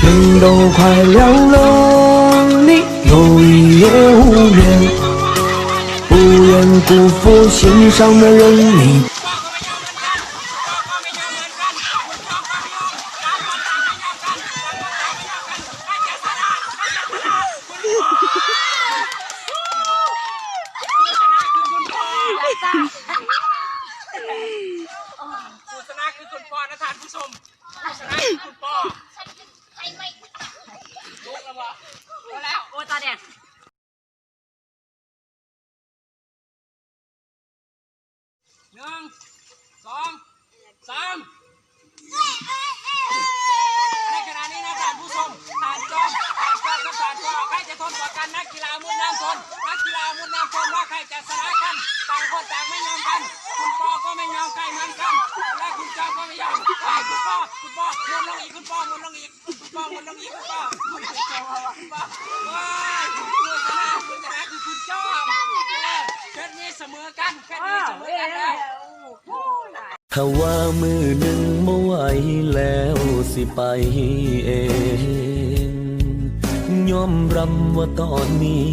天都快亮了，你又一夜无眠，不愿辜负心上的人，你。 นะท่านผู้ชมผู้ชนะคือคุณปอลุกแล้ววะเอาแล้ว โอ้ตาแดงหนึ่งสองสามในขณะนี้นะท่านผู้ชมผ่านจอมผ่านจอมกับผ่านจอใครจะทนกว่ากันนักกีฬามุดน้ำทนนักกีฬามุดน้ำทนว่าใครจะชนะ งอีกคุณปอหมุนลงอีกคุณปอหมุนลงอีกคุณป้อคุณปอคุณป้อว้ายคุณชนะคุณชนะคือคุณจอมเออเพชรนี้เสมอกันเพชรนี้เสมอกันแล้วถ้าว่ามือหนึ่งไม่ไหวแล้วสิไปเอง ยอมรับว่าตอนนี้